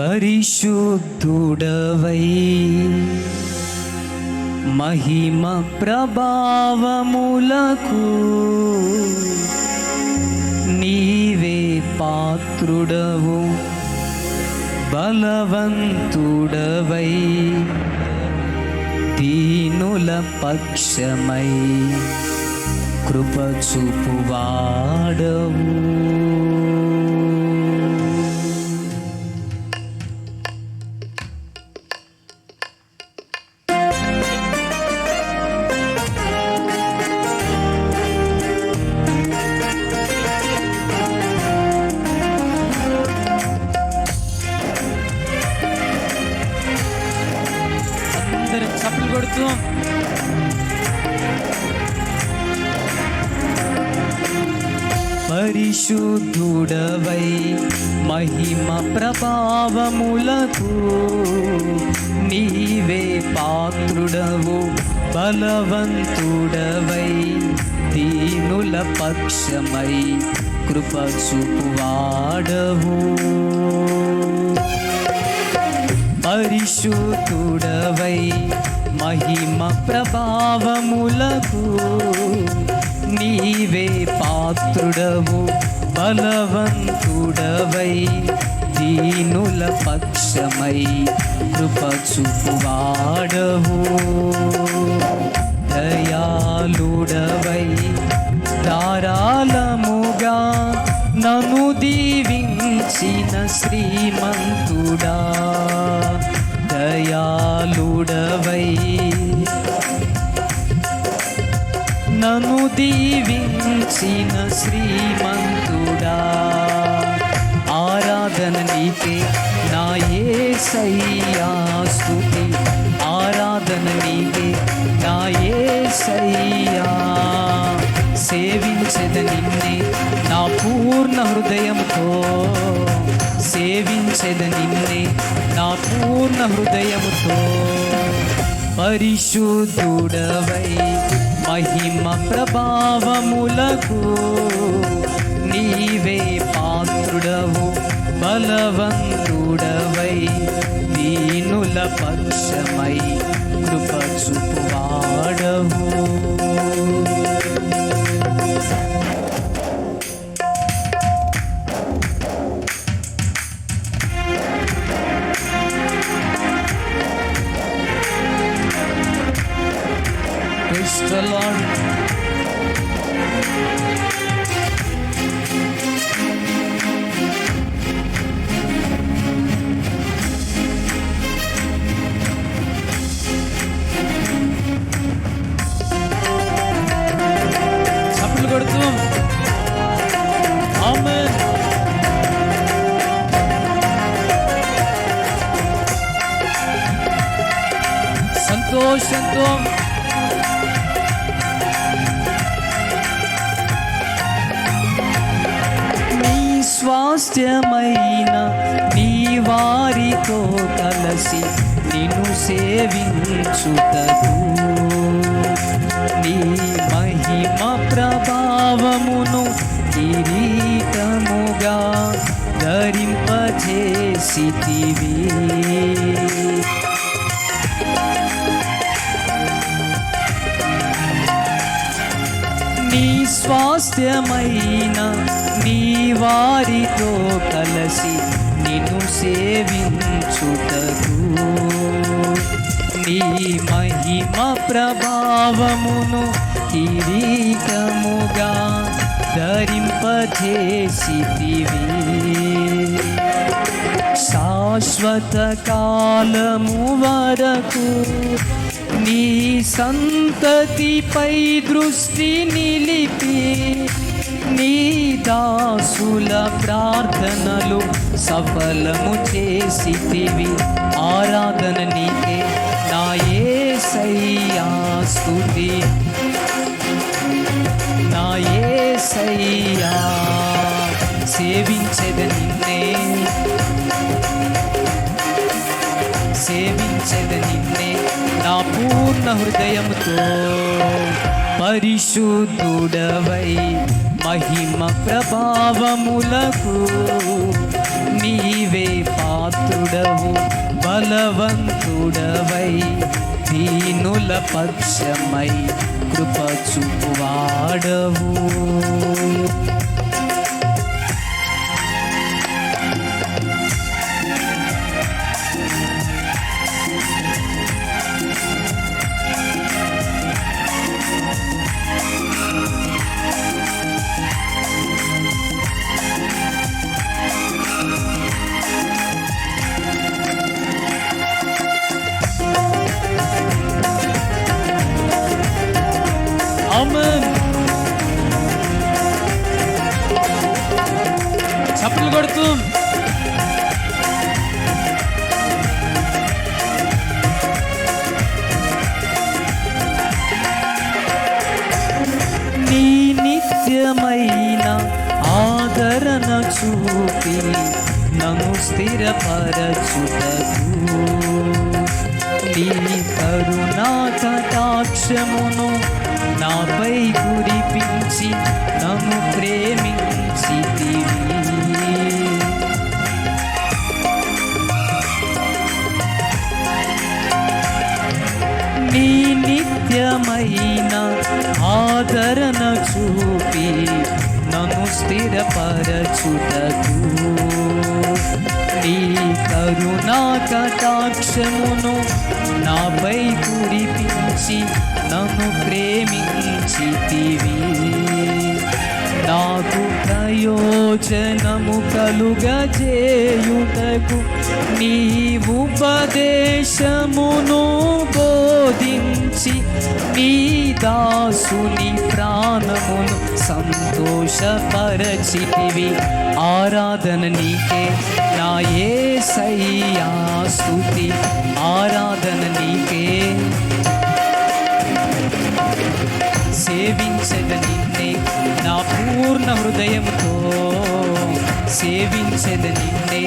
పరిశుద్ధుడవై. మహిమ ప్రభావములకు నీవే పాత్రుడవు బలవంతుడవై. దీనుల పక్షమై కృప చూపువాడవు. చప్పలు పరిశుద్ధుడవై మహిమ ప్రభావములకు నీవే పాత్రుడవు బలవంతుడవై దీనుల పక్షమై కృప చూపువాడవు. పరిశుద్ధుడవై మహిమ ప్రభావములకు నీవే పాత్రుడవు బలవంతుడవై దీనుల పక్షమై కృప చూపువాడవు దయాళుడవై ధారాళముగా నను దీవించిన శ్రీమంతుడా. దయాళుడవై నను దీవించిన శ్రీమంతుడా. ఆరాధన నీకే నా ఏ స్తుతి. ఆరాధన నీకే నా యేసయ్యా సేవించద నిన్నే నా పూర్ణ హృదయంతో. సేవించద నిన్నే నా పూర్ణ హృదయముతో పరిశుద్ధుడవై మహిమ ప్రభావములకు నీవే పాత్రుడవు బలవంతుడవై దీనుల పక్షమై కృప చూపువాడవు. Praise the Lord. చప్పట్లు కొడుతూ ఆమేన్ సంతోషంతో స్వాస్థ్యమైన నీ వారితో కలసి నిన్ను సేవించుటకు. నీ మహిమ ప్రభావమును కిరీటముగా ధరింపజేసితివి. స్వాస్థ్యమైన నీ వారితో కలసి నిన్ను సేవించుటకు. నీ మహిమ ప్రభావమును కిరీటముగా ధరింపజేసితివి. శాశ్వత కాలము వరకు నీ సంతతిపై దృష్టి నిలిపి నీ దాసుల ప్రార్థనలు సఫలము చేసితివి. ఆరాధన నీకే నా యేసయ్యా స్తుతి. నా సయ్యా సేవించెద నిన్నే సేవించెద నిన్నే నా పూర్ణ హృదయముతో పరిశుద్ధుడవై మహిమ ప్రభావములకు నీవే పాత్రుడవు బలవంతుడవై దీనుల పక్షమై కృప చూపువాడవు. చప్పట్లు కొడుతూ. నీ నిత్యమైన ఆదరణ చూపి నన్ను స్థిరపరచుటకు. నీ కరుణా కటాక్షమును నాపై కురిపించి నన్ను ప్రేమించి. ఆదరణ చూపి నన్ను స్థిరపరచుటకు. నీ కరుణా కటాక్షమును నాపై కురిపించి నన్ను ప్రేమించితివి. నాకు ప్రయోజనము కలుగజేయుటకు నీ ఉపదేశమును బోధించి నీ దాసుని ప్రాణమును సంతోషపరచితివి. ఆరాధన నీకే నా ఏ స్తుతి. ఆరాధన నీకే. సేవించద పూర్ణ హృదయంతో సేవించద నిన్నే.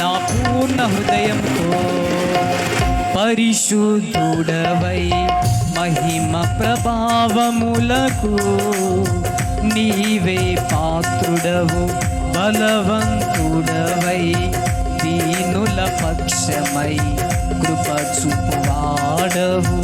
నా పూర్ణ హృదయంతో పరిశుద్ధుడవై మహిమ ప్రభావములకు నీవే పాత్రుడవు బలవంతుడవై దీనుల పక్షమై కృప చూపువాడవు.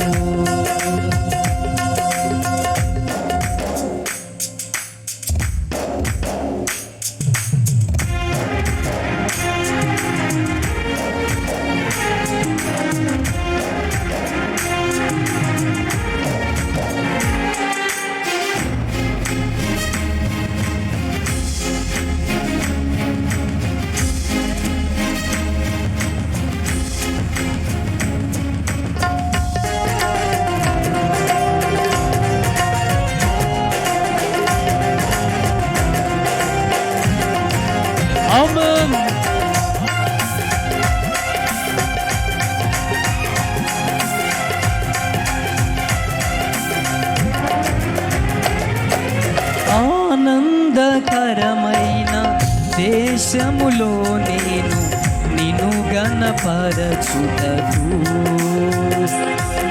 గణపరచుటకు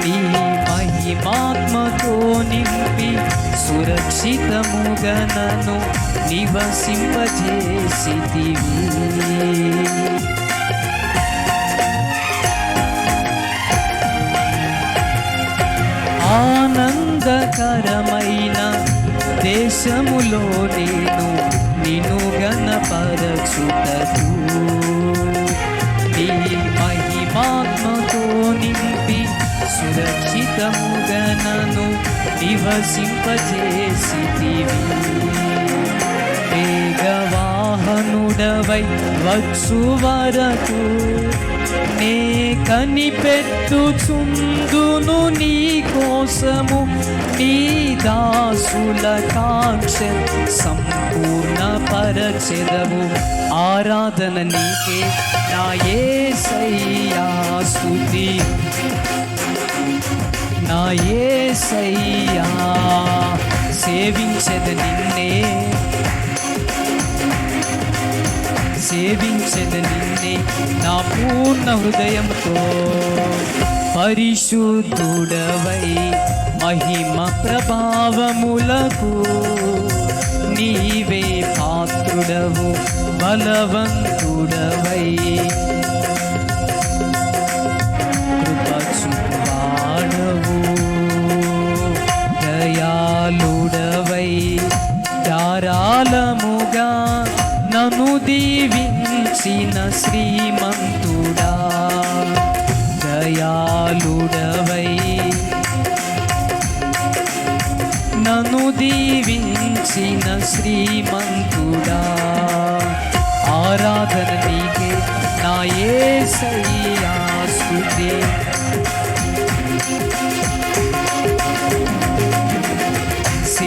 నీ మహిమాత్మతో నింపి సురక్షితముగా నన్ను నివసింపజేసితివి. ఆనందకరమైన దేశములో నేను నిన్ను గణపరచుటకు సురక్షితముగా నన్ను నివసింపజేసితివి. వేగవాహనుడవై వచ్చు వరకు నే కనిపెట్టుచుందును నీ కోసము నీ దాసుల కాక్ష సంపూర్ణ పరచెదవు ఆరాధన నీకే నా ఏ స్తుతి. నా ఏ సేవించద నిన్నే. సేవించదు నిన్నే నా పూర్ణ హృదయంతో. పరిశుద్ధుడవై మహిమ ప్రభావములకు నీవే పాత్రుడవు బలవంతుడవై. విశాలముగా నను దీవించిన శ్రీమ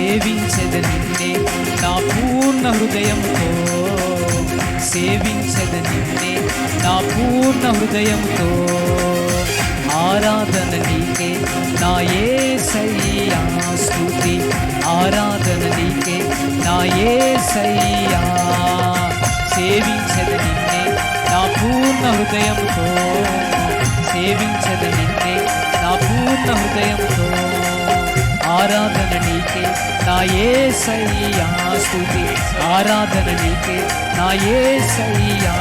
సేవించద నిన్నే నా పూర్ణ హృదయంతో. సేవించద నిన్నే నా పూర్ణ హృదయంతో. ఆరాధన నీకే నా ఏ సయ్యా స్థుతి ఆరాధన నీకే నా యేసయ్యా సేవించద నిన్నే నా పూర్ణ హృదయంతో. సేవించద నిన్నే నా పూర్ణ హృదయంతో. ఆరాధన నీకే నా ఏ సయ్యా స్థుతి ఆరాధన నీకే నా ఏ సయ్యా